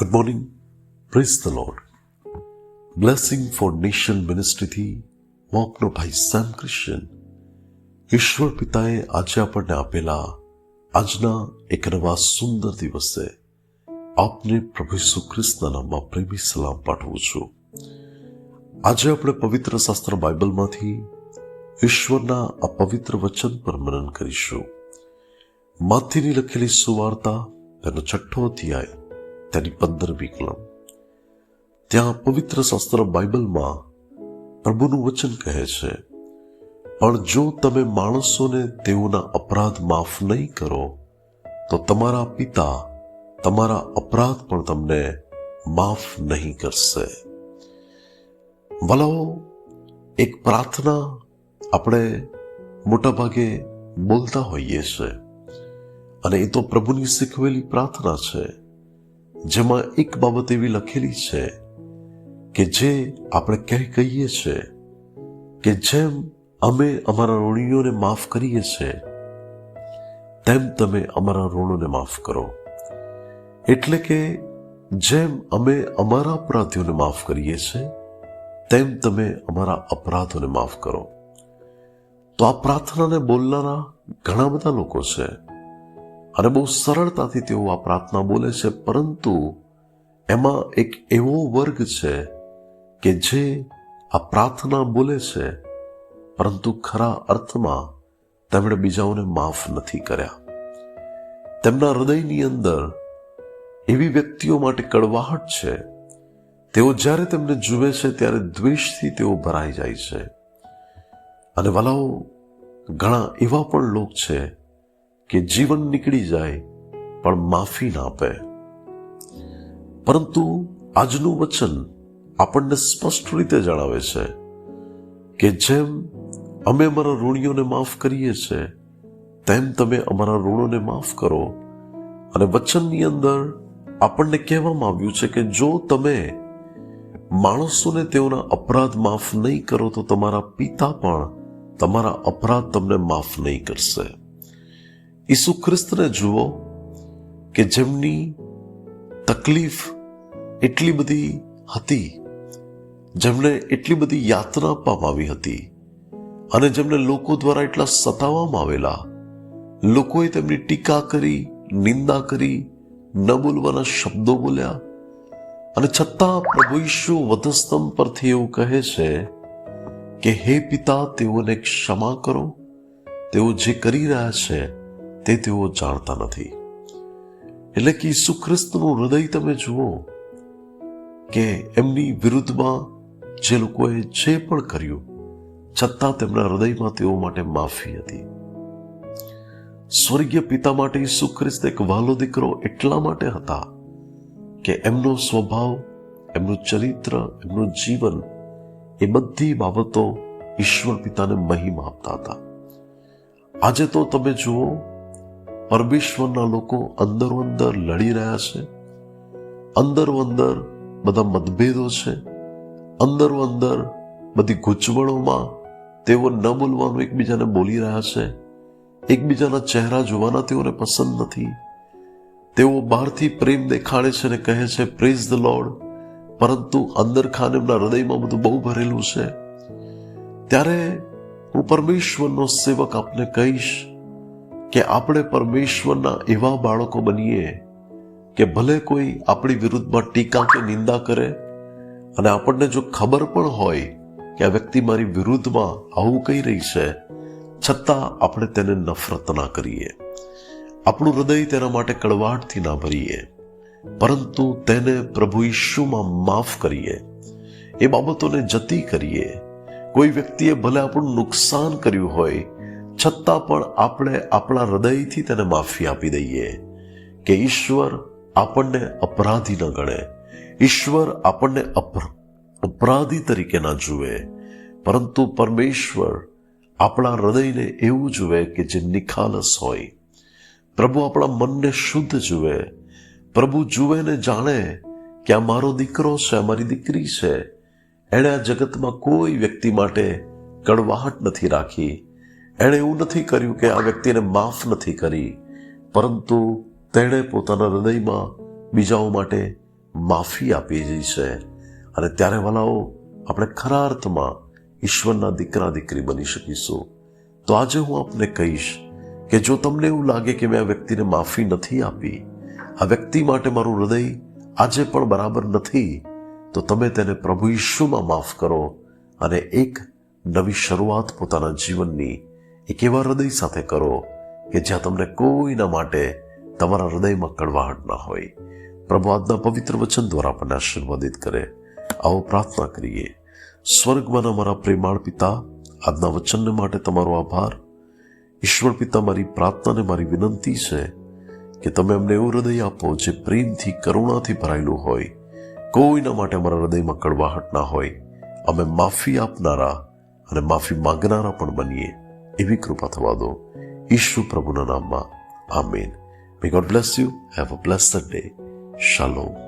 Good morning praise the lord blessing for nation મિનિસ્ટ્રીથી વોકનો ભાઈ Sam Christian ઈશ્વર પિતાએ આજે આપણને આપેલા આજના એક નવા સુંદર દિવસે આપને પ્રભુ ઈસુ ખ્રિસ્તના નામમાં પ્રેમી સલામ પાઠવું છું આજે આપણે પવિત્ર શાસ્ત્ર બાઇબલમાંથી ઈશ્વરના આ પવિત્ર વચન પર મનન કરીશું માથીની લખેલી સુવાર્તા તેનો છઠ્ઠો અધ્યાય તેની પંદરમી કલમ ત્યાં પવિત્ર શાસ્ત્ર બાઇબલમાં પ્રભુનું વચન કહે છે પણ જો તમે માણસોને તેઓના અપરાધ માફ નહીં કરો તો તમારા પિતા તમારા અપરાધ પણ તમને માફ નહીં કરશે વલાઓ એક પ્રાર્થના આપણે મોટાભાગે બોલતા હોઈએ છીએ અને એ તો પ્રભુની શીખવેલી પ્રાર્થના છે જેમાં એક બાબત એવી લખેલી છે કે જે આપણે ક્યાંય કહીએ છીએ કે જેમ અમે અમારા ઋણીઓને માફ કરીએ છીએ તેમ તમે અમારા ઋણોને માફ કરો. એટલે કે જેમ અમે અમારા અપરાધીઓને માફ કરીએ છીએ તેમ તમે અમારા અપરાધોને માફ કરો. તો આ પ્રાર્થનાને બોલનારા ઘણા બધા લોકો છે. અને બહુ સરળતાથી તેઓ આ પ્રાર્થના બોલે છે, પરંતુ એમાં એક એવો વર્ગ છે કે જે આ પ્રાર્થના બોલે છે, પરંતુ ખરા અર્થમાં તેમણે બીજાઓને માફ નથી કર્યા. તેમના હૃદયની અંદર એવી વ્યક્તિઓ માટે કડવાહટ છે, તેઓ જ્યારે તેમને જુએ છે ત્યારે દ્વેષથી તેઓ ભરાઈ જાય છે. અને વલાઓ, ઘણા એવા પણ લોક છે કે જીવન નીકળી જાય, પણ માફી ના આપે. પરંતુ આજનું વચન આપણને સ્પષ્ટ રીતે જણાવે છે કે જેમ અમે અમારા ઋણીઓને માફ કરીએ છીએ તેમ તમે અમારા ઋણોને માફ કરો. અને વચનની અંદર આપણને કહેવામાં આવ્યું છે કે જો તમે માણસોને તેઓના અપરાધ માફ નહીં કરો, તો તમારા પિતા પણ તમારા અપરાધ તમને માફ નહીં કરશે. ઈસુ ખ્રિસ્તને જુઓ કે જેમની તકલીફ એટલી બધી હતી જેમને એટલી બધી યાતના આપવામાં આવી હતી અને જેમને લોકો દ્વારા એટલા સતાવવામાં આવેલા, લોકોએ તેમની ટીકા કરી, નિંદા કરી, ન બોલવાના શબ્દો બોલ્યા અને છતાં પ્રભુ ઈશુ વધસ્તંભ પરથી એવું કહે છે કે, હે પિતા, તેઓને ક્ષમા કરો. તેઓ જે કરી રહ્યા છે તે તેઓ જાણતા નથી. એટલે કે ઈસુ ખ્રિસ્તનું હૃદય તમે જુઓ કે એમની વિરુદ્ધમાં જે લોકોએ જે પણ કર્યું, છતાં તેમના હૃદયમાં તેઓ માટે માફી હતી. સ્વર્ગીય પિતા માટે ઈસુ ખ્રિસ્ત એક વહાલો દીકરો એટલા માટે હતા કે એમનો સ્વભાવ, એમનું ચરિત્ર, એમનું જીવન એ બધી બાબતો ઈશ્વર પિતાને મહિમા આપતા હતા. આજે તો તમે જુઓ પરમેશ્વરના લોકો અંદરો અંદર લડી રહ્યા છે. અંદરો અંદર બધા મતભેદો છે. અંદરો અંદર બધી ગૂંચવણોમાં તેઓ ન બોલવાનું એકબીજાને બોલી રહ્યા છે. એકબીજાના ચહેરા જોવાના તેઓને પસંદ નથી. તેઓ બહારથી પ્રેમ દેખાડે છે અને કહે છે પ્રેઝ ધ લોર્ડ પરંતુ અંદર ખાન એમના હૃદયમાં બધું બહુ ભરેલું છે. ત્યારે હું પરમેશ્વરનો સેવક આપને કહીશ કે આપણે પરમેશ્વરના એવા બાળકો બનીએ કે ભલે કોઈ આપણી વિરુદ્ધમાં ટીકા કે નિંદા કરે અને આપણને જો ખબર પણ હોય કે આ વ્યક્તિ મારી વિરુદ્ધમાં આવું કહી રહી છે, છતાં આપણે તેને નફરત ના કરીએ. આપણું હૃદય તેના માટે કડવાટથી ના ભરીએ, પરંતુ તેને પ્રભુ ઈશુમાં માફ કરીએ. એ બાબતોને જતી કરીએ. કોઈ વ્યક્તિએ ભલે આપણું નુકસાન કર્યું હોય છતાં પણ આપણે આપણા હૃદયથી તેને માફી આપી દઈએ કે ઈશ્વર આપણને અપરાધી ન ગણે. ઈશ્વર આપણને અપરાધી તરીકે ના જુએ. પરંતુ પરમેશ્વર આપણા હૃદયને એવું જુએ કે જે નિખાલસ હોય. પ્રભુ આપણા મનને શુદ્ધ જુએ. પ્રભુ જુએ ને જાણે કે આ મારો દીકરો છે મારી દીકરી છે. એણે આ જગતમાં કોઈ વ્યક્તિ માટે કડવાહટ નથી રાખી. એણે એવું નથી કર્યું કે આ વ્યક્તિને માફ નથી કરી, પરંતુ તેણે પોતાના હૃદયમાં બીજાઓ માટે માફી આપી જઈ છે. અને ત્યારે વાલાઓ, આપણે ખરા અર્થમાં ઈશ્વરના દીકરા દીકરી બની શકીશું. તો આજે હું આપને કહીશ કે જો તમને એવું લાગે કે મેં આ વ્યક્તિને માફી નથી આપી, આ વ્યક્તિ માટે મારું હૃદય આજે પણ બરાબર નથી, તો તમે તેને પ્રભુ ઈશ્વમાં માફ કરો અને એક નવી શરૂઆત પોતાના જીવનની એક એવા હૃદય સાથે કરો કે જ્યાં તમને કોઈના માટે તમારા હૃદયમાં કડવાહટ ના હોય? પ્રભુ આજના પવિત્ર વચન દ્વારા આપણને આશીર્વાદિત કરે. આવો પ્રાર્થના કરીએ. સ્વર્ગમાંના મારા પ્રેમાળ પિતા, આજના વચનને માટે તમારો આભાર. ઈશ્વર પિતા, મારી પ્રાર્થનાને મારી વિનંતી છે કે તમે અમને એવું હૃદય આપો જે પ્રેમથી, કરુણાથી ભરાયેલું હોય. કોઈના માટે અમારા હૃદયમાં કડવાહટ ના હોય. અમે માફી આપનારા અને માફી માંગનારા પણ બનીએ. ఇవి కృపాతవాదం ఇష్యు ప్రభున నామ్మ amen may God bless you have a blessed day shalom